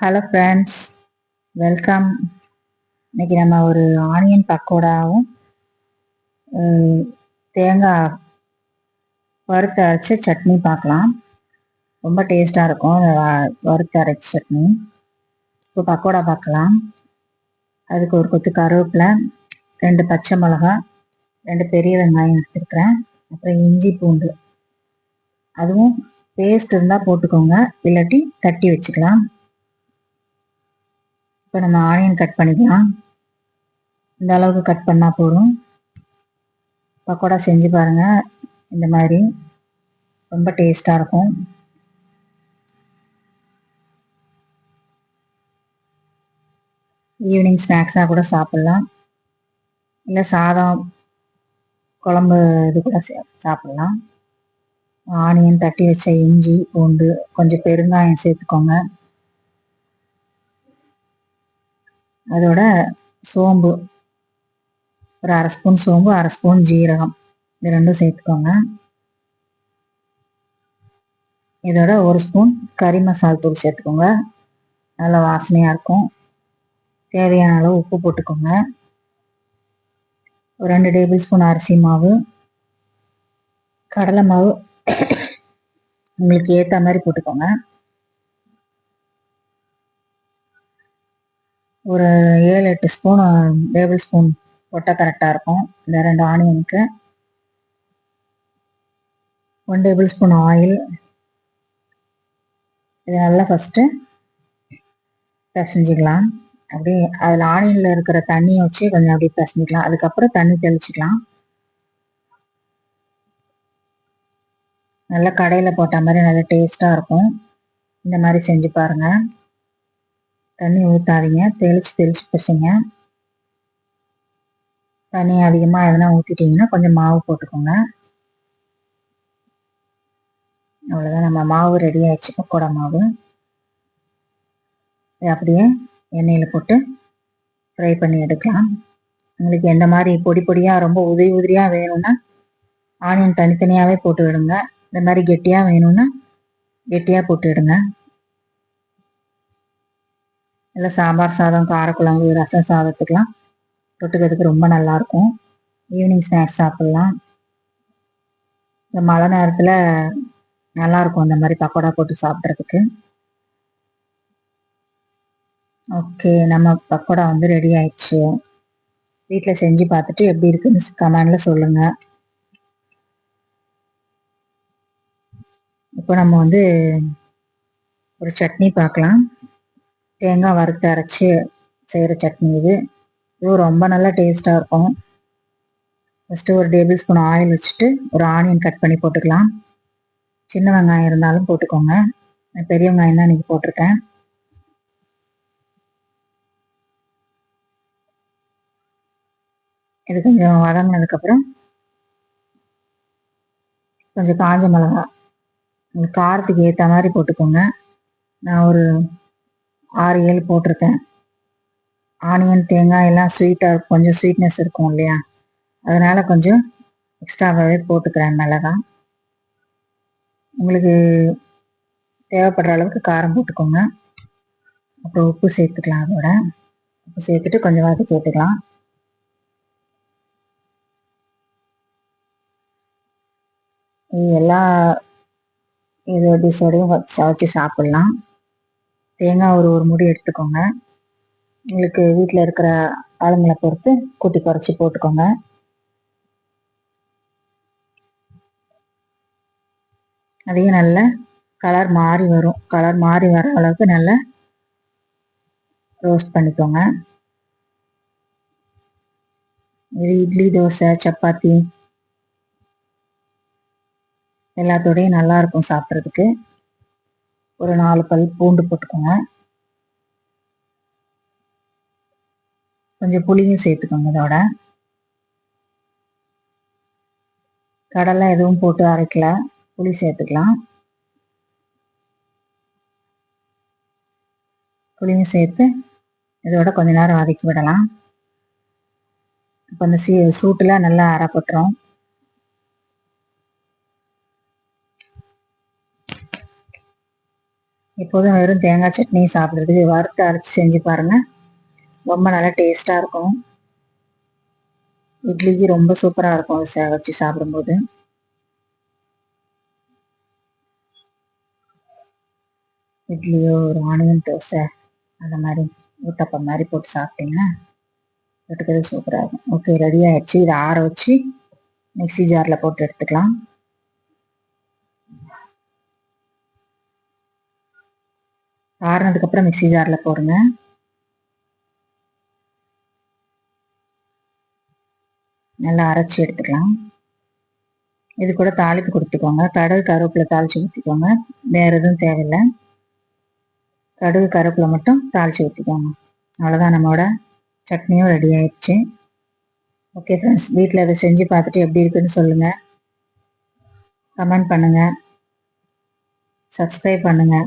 Hello friends welcome இன்னைக்கு நம்ம ஒரு ஆனியன் பக்கோடாவும் தேங்காய் வறுத்து அரைச்ச சட்னி பார்க்கலாம். ரொம்ப டேஸ்டாக இருக்கும். வ- வறுத்து அரைச்ச சட்னி. இப்போ பக்கோடா பார்க்கலாம். அதுக்கு ஒரு கொத்து கருவேப்பிலை ரெண்டு பச்சை மிளகாய் ரெண்டு பெரிய வெங்காயம் எடுத்துருக்குறேன். அப்புறம் இஞ்சி பூண்டு. அதுவும் பேஸ்ட் இருந்தால் போட்டுக்கோங்க. இல்லாட்டி தட்டி வச்சுக்கலாம். இப்போ நம்ம ஆனியன் கட் பண்ணிக்கலாம். இந்த அளவுக்கு கட் பண்ணால் போதும். பக்கோடா செஞ்சு பாருங்க. இந்த மாதிரி ரொம்ப டேஸ்டாக இருக்கும். ஈவினிங் ஸ்நாக்ஸாக கூட சாப்பிட்லாம். இல்லை சாதம் குழம்பு இது கூட சாப்பிட்லாம். ஆனியன் தட்டி வச்ச இஞ்சி பூண்டு கொஞ்சம் பெருங்காயம் சேர்த்துக்கோங்க. அதோட சோம்பு. ஒரு அரை ஸ்பூன் சோம்பு அரை ஸ்பூன் ஜீரகம். இது ரெண்டும் சேர்த்துக்கோங்க. இதோட ஒரு ஸ்பூன் கறி மசால் தூள் சேர்த்துக்கோங்க. நல்ல வாசனையாக இருக்கும். தேவையான அளவு உப்பு போட்டுக்கோங்க. ஒரு ரெண்டு டேபிள் ஸ்பூன் அரிசி மாவு. கடலை மாவு. உங்களுக்கு ஏற்ற மாதிரி போட்டுக்கோங்க. ஒரு ஏழு எட்டு ஸ்பூன் டேபிள் ஸ்பூன் போட்டால் கரெக்டாக இருக்கும். இந்த ரெண்டு ஆனியனுக்கு ஒன் டேபிள் ஸ்பூன் ஆயில் இது நல்லா ஃபஸ்ட்டு பிசைஞ்சிக்கலாம். அப்படியே அதில் ஆனியனில் இருக்கிற தண்ணியை வச்சு கொஞ்சம் அப்படியே பிசைஞ்சிக்கலாம். அதுக்கப்புறம் தண்ணி தெளிச்சிக்கலாம். நல்லா கடையில் போட்ட மாதிரி நல்லா டேஸ்ட்டாக இருக்கும். இந்த மாதிரி செஞ்சு பாருங்கள் தண்ணி ஊற்றாதீங்க தெளிச்சு தெளிச்சு பசிங்க. தண்ணி அதிகமாக எதனா ஊற்றிட்டீங்கன்னா கொஞ்சம் மாவு போட்டுக்கோங்க. அவ்வளோதான் நம்ம மாவு ரெடி ஆயிடுச்சு. பக்கோடா மாவு. அப்படியே எண்ணெயில் போட்டு ஃப்ரை பண்ணி எடுக்கலாம். உங்களுக்கு எந்த மாதிரி பொடி பொடியாக ரொம்ப உதிரி உதிரியாக வேணும்னா ஆனியன் தனித்தனியாகவே போட்டு விடுங்க. இந்த மாதிரி கெட்டியாக வேணும்னா கெட்டியாக போட்டு விடுங்க. இல்லை சாம்பார் சாதம் காரக்குழம்பு ரசம் சாதத்துக்கெலாம் தொட்டுக்கிறதுக்கு ரொம்ப நல்லா இருக்கும் ஈவினிங் ஸ்நாக்ஸ் சாப்பிட்லாம். இந்த மழை நேரத்தில் நல்லாயிருக்கும் அந்த மாதிரி பக்கோடா போட்டு சாப்பிட்றதுக்கு. ஓகே நம்ம பக்கோடா வந்து ரெடி ஆயிடுச்சு. வீட்டில் செஞ்சு பார்த்துட்டு எப்படி இருக்குன்னு கமெண்டில் சொல்லுங்கள் இப்போ நம்ம வந்து ஒரு சட்னி பார்க்கலாம். தேங்காய் வறுத்து அரைச்சி செய்கிற சட்னி இது. இது ரொம்ப நல்லா டேஸ்ட்டாக இருக்கும். ஃபஸ்ட்டு ஒரு டேபிள் ஸ்பூன் ஆயில் வச்சுட்டு ஒரு ஆனியன் கட் பண்ணி போட்டுக்கலாம். சின்ன வெங்காயம் இருந்தாலும் போட்டுக்கோங்க. நான் பெரிய வெங்காயம் தான் இன்னைக்கு போட்டிருக்கேன். இது கொஞ்சம் வதங்கினதுக்கப்புறம் கொஞ்சம் காஞ்ச மிளகா காரத்துக்கு ஏற்ற மாதிரி போட்டுக்கோங்க. நான் ஒரு ஆறு ஏழு போட்டிருக்கேன். ஆனியன் தேங்காய் எல்லாம் ஸ்வீட்டாக கொஞ்சம் ஸ்வீட்னஸ் இருக்கும் இல்லையா? அதனால் கொஞ்சம் எக்ஸ்ட்ராவாகவே போட்டுக்கிறேன் மிளகா. உங்களுக்கு தேவைப்படுற அளவுக்கு காரம் போட்டுக்கோங்க. அப்புறம் உப்பு சேர்த்துக்கலாம் அதோட. உப்பு சேர்த்துட்டு கொஞ்சம் வதக்கி ஏற்றுக்கலாம் இது எல்லா இது டிஷ்ஷோடையும் வச்சு வச்சு சாப்பிட்லாம். தேங்காய் ஒரு ஒரு முடி எடுத்துக்கோங்க. உங்களுக்கு வீட்டில் இருக்கிற ஆளுங்களை பொறுத்து கூட்டி குறைச்சி போட்டுக்கோங்க. அதையும் நல்ல கலர் மாறி வரும். கலர் மாறி வர அளவுக்கு நல்லா ரோஸ்ட் பண்ணிக்கோங்க. இது இட்லி தோசை சப்பாத்தி. எல்லாத்தோடையும் நல்லா இருக்கும் சாப்பிட்றதுக்கு. ஒரு நாலு பல் பூண்டு போட்டுக்கோங்க. கொஞ்சம் புளியும் சேர்த்துக்கோங்க இதோட. கடலை எதுவும் போட்டு அரைக்கல. புளி சேர்த்துக்கலாம். புளியும் சேர்த்து இதோட கொஞ்ச நேரம் வதக்கி விடலாம். இப்போ அந்த சீ சூட்டில் நல்லா அரைப்பட்டுரும். எப்போதும் வெறும் தேங்காய் சட்னி சாப்பிட்றதுக்கு வறுத்து அரைச்சி செஞ்சு பாருங்கள் ரொம்ப நல்லா டேஸ்ட்டாக இருக்கும். இட்லிக்கு ரொம்ப சூப்பராக இருக்கும் வச்சு சாப்பிடும்போது. இட்லியோ ஒரு ஆனியன் தோசை அந்த மாதிரி ஊத்தப்பம் மாதிரி போட்டு சாப்பிட்டீங்கன்னா தொட்டுக்கிறது சூப்பராக இருக்கும். ஓகே ரெடி ஆகிடுச்சு இதை ஆற வச்சு மிக்சி ஜாரில் போட்டு எடுத்துக்கலாம். ஆறுனதுக்கப்புறம் மிக்சி ஜாரில் போடுங்க. நல்லா அரைச்சி எடுத்துக்கலாம். இது கூட தாளிப்பு கொடுத்துக்கோங்க. கடுகு கருவேப்பிலை தாளித்து ஊற்றிக்கோங்க வேறு எதுவும் தேவையில்லை. கடுகு கருவேப்பிலை மட்டும் தாளித்து ஊற்றிக்கோங்க அவ்வளோதான் நம்மளோட சட்னியும் ரெடி ஆயிடுச்சு. ஓகே ஃப்ரெண்ட்ஸ் வீட்டில் அதை செஞ்சு பார்த்துட்டு எப்படி இருக்குன்னு சொல்லுங்கள் கமெண்ட் பண்ணுங்கள் சப்ஸ்கிரைப் பண்ணுங்கள்